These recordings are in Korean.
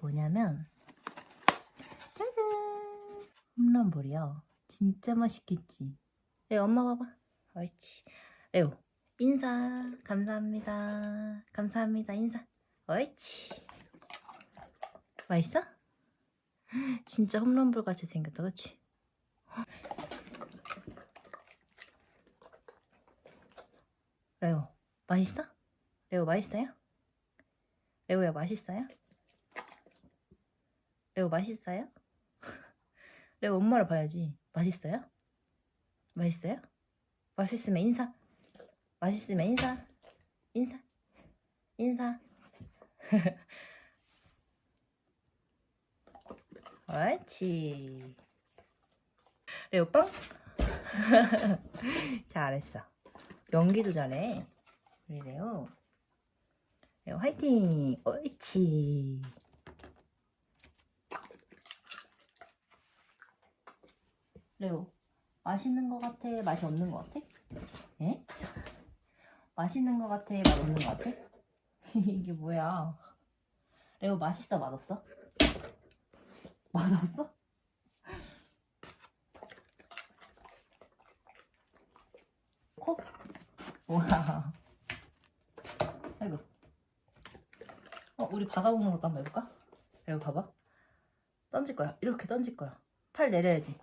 뭐냐면 짜잔 홈런볼이요. 진짜 맛있겠지. 레오 엄마 봐봐. 옳지. 레오 인사 감사합니다. 감사합니다 인사. 옳지. 맛있어? 진짜 홈런볼 같이 생겼다 그치? 레오 맛있어? 레오 맛있어요? 레오야 맛있어요? 레오 맛있어요? 레오 엄마를 봐야지. 맛있어요? 맛있어요? 맛있으면 인사. 맛있으면 인사. 인사. 인사. 옳지. 레오 빵? 잘했어. 연기도 잘해. 우리 레오. 레오 화이팅. 옳지 레오 맛있는 거 같아 맛이 없는 거 같아? 에? 맛있는 거 같아 맛 없는 거 같아? 이게 뭐야 레오 맛있어 맛 없어? 맛 없어? 코? 우와 아이고 어 우리 받아먹는 것도 한번 해볼까? 레오 봐봐 던질 거야 이렇게 던질 거야 팔 내려야지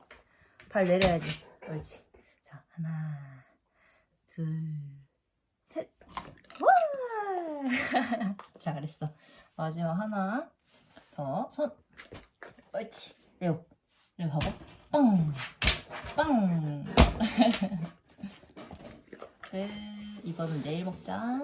발 내려야지. 그렇지. 자 하나 둘 셋. 와! 잘했어. 마지막 하나 더 손. 옳지. 레오 레오 봐봐. 빵 빵. 끝 이거는 내일 먹자